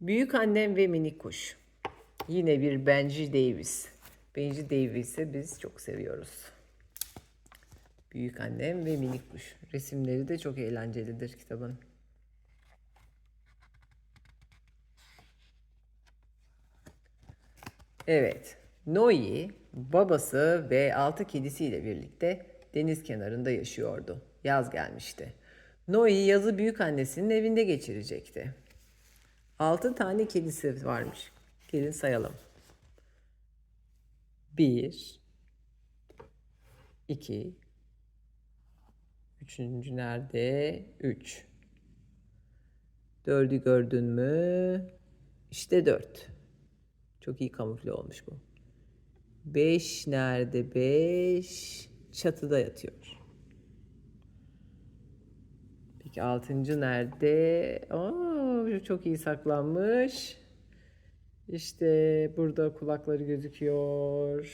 Büyük annem ve minik kuş. Yine bir Benji Davis. Benji Davis'i biz çok seviyoruz. Büyük annem ve minik kuş. Resimleri de çok eğlencelidir kitabın. Evet. Noi babası ve altı kedisiyle birlikte deniz kenarında yaşıyordu. Yaz gelmişti. Noi yazı büyük annesinin evinde geçirecekti. Altı tane kedisi varmış. Gelin sayalım. Bir, iki, üçüncü nerede? Üç. Dördü gördün mü? İşte dört. Çok iyi kamufle olmuş bu. Beş nerede? Beş. Çatıda yatıyor. Peki altıncı nerede? Aa, çok iyi saklanmış. İşte burada kulakları gözüküyor.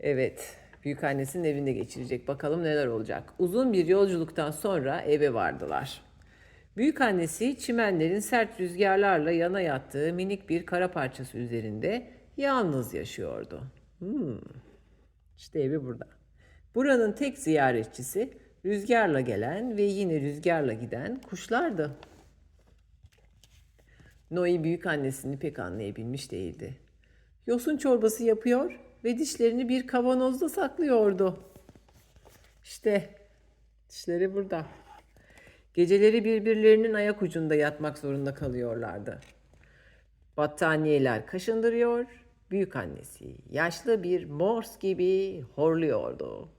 Evet, büyük annesinin evinde geçirecek. Bakalım neler olacak. Uzun bir yolculuktan sonra eve vardılar. Büyük annesi çimenlerin sert rüzgarlarla yana yattığı minik bir kara parçası üzerinde yalnız yaşıyordu. Hmm. İşte evi burada. Buranın tek ziyaretçisi rüzgarla gelen ve yine rüzgarla giden kuşlardı. Noe büyük annesini pek anlayabilmiş değildi. Yosun çorbası yapıyor ve dişlerini bir kavanozda saklıyordu. İşte dişleri burada. Geceleri birbirlerinin ayak ucunda yatmak zorunda kalıyorlardı. Battaniyeler kaşındırıyor, büyük annesi yaşlı bir mors gibi horluyordu.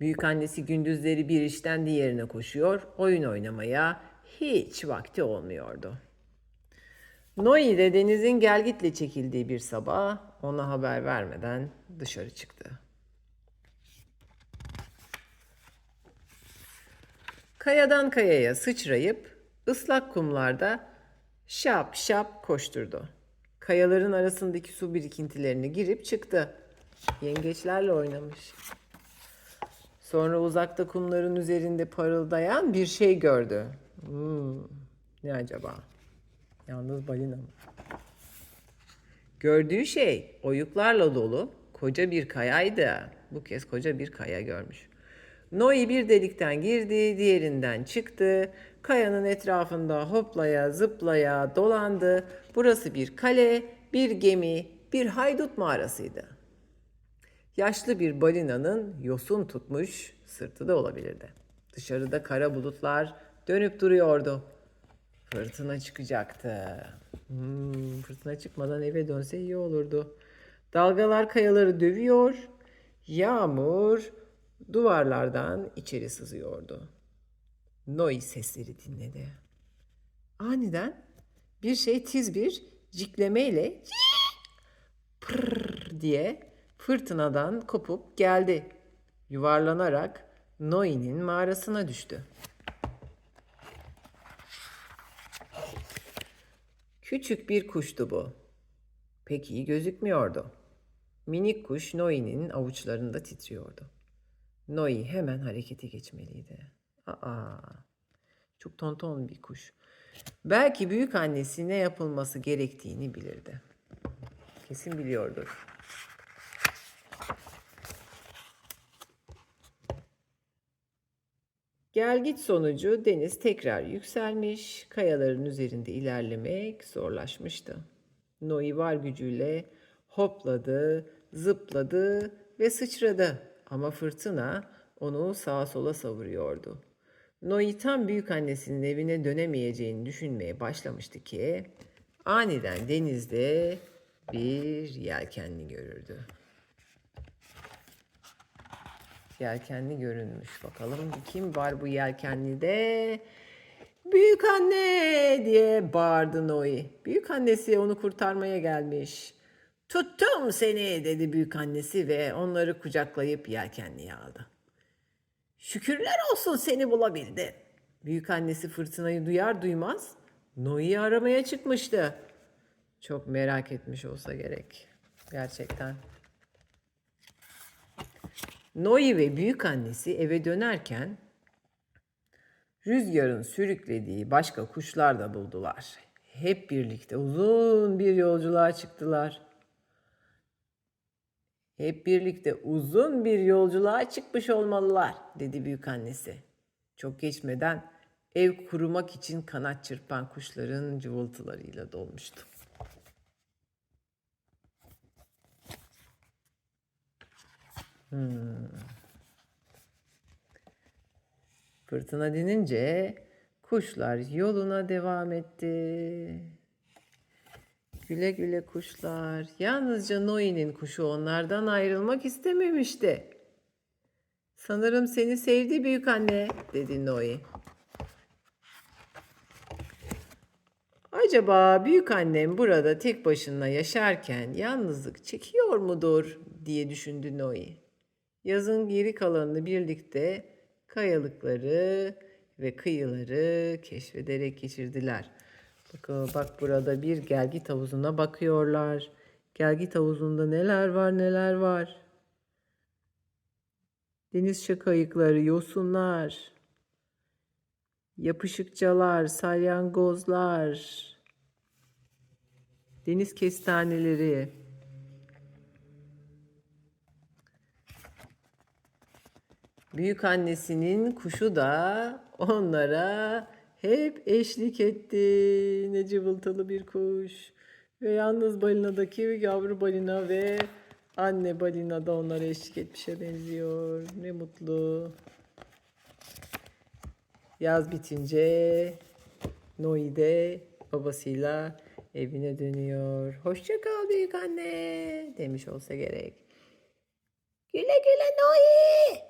Büyük annesi gündüzleri bir işten diğerine koşuyor, oyun oynamaya hiç vakti olmuyordu. Noe de denizin gelgitle çekildiği bir sabah ona haber vermeden dışarı çıktı. Kayadan kayaya sıçrayıp ıslak kumlarda şap şap koşturdu. Kayaların arasındaki su birikintilerine girip çıktı. Yengeçlerle oynamış. Sonra uzakta kumların üzerinde parıldayan bir şey gördü. Hmm, ne acaba? Yalnız balina mı? Gördüğü şey oyuklarla dolu koca bir kayaydı. Bu kez koca bir kaya görmüş. Noe bir delikten girdi, diğerinden çıktı. Kayanın etrafında hoplaya zıplaya dolandı. Burası bir kale, bir gemi, bir haydut mağarasıydı. Yaşlı bir balinanın yosun tutmuş sırtı da olabilirdi. Dışarıda kara bulutlar dönüp duruyordu. Fırtına çıkacaktı. Hmm, fırtına çıkmadan eve dönse iyi olurdu. Dalgalar kayaları dövüyor. Yağmur duvarlardan içeri sızıyordu. Noy sesleri dinledi. Aniden bir şey tiz bir ciklemeyle pırr diye fırtınadan kopup geldi. Yuvarlanarak Noe'nin mağarasına düştü. Küçük bir kuştu bu. Pek iyi gözükmüyordu. Minik kuş Noe'nin avuçlarında titriyordu. Noe hemen harekete geçmeliydi. Aa, çok tonton bir kuş. Belki büyük annesi ne yapılması gerektiğini bilirdi. Kesin biliyordur. Gelgit sonucu deniz tekrar yükselmiş, kayaların üzerinde ilerlemek zorlaşmıştı. Noe var gücüyle hopladı, zıpladı ve sıçradı ama fırtına onu sağa sola savuruyordu. Noe tam büyük annesinin evine dönemeyeceğini düşünmeye başlamıştı ki aniden denizde bir yelkenli görürdü. Yelkenli görünmüş. Bakalım kim var bu yelkenlide? Büyük anne diye bağırdı Noe. Büyük annesi onu kurtarmaya gelmiş. Tuttum seni dedi büyük annesi ve onları kucaklayıp yelkenliye aldı. Şükürler olsun seni bulabildi. Büyük annesi fırtınayı duyar duymaz Noe'yi aramaya çıkmıştı. Çok merak etmiş olsa gerek. Gerçekten. Noi ve büyük annesi eve dönerken rüzgarın sürüklediği başka kuşlar da buldular. Hep birlikte uzun bir yolculuğa çıktılar. Hep birlikte uzun bir yolculuğa çıkmış olmalılar, dedi büyük annesi. Çok geçmeden ev kurumak için kanat çırpan kuşların cıvıltılarıyla dolmuştu. Fırtına dinince kuşlar yoluna devam etti. Güle güle kuşlar. Yalnızca Noi'nin kuşu onlardan ayrılmak istememişti. Sanırım seni sevdi büyük anne, dedi Noi. Acaba büyük annem burada tek başına yaşarken yalnızlık çekiyor mudur diye düşündü Noi. Yazın geri kalanını birlikte kayalıkları ve kıyıları keşfederek geçirdiler. Bak burada bir gelgit havuzuna bakıyorlar. Gelgit havuzunda neler var neler var. Deniz şakayıkları, yosunlar, yapışıkçalar, salyangozlar, deniz kestaneleri. Büyük annesinin kuşu da onlara hep eşlik etti. Ne cıvıltılı bir kuş. Ve yalnız balinadaki yavru balina ve anne balina da onlara eşlik etmişe benziyor. Ne mutlu. Yaz bitince Noi de babasıyla evine dönüyor. Hoşça kal büyük anne demiş olsa gerek. Güle güle Noi.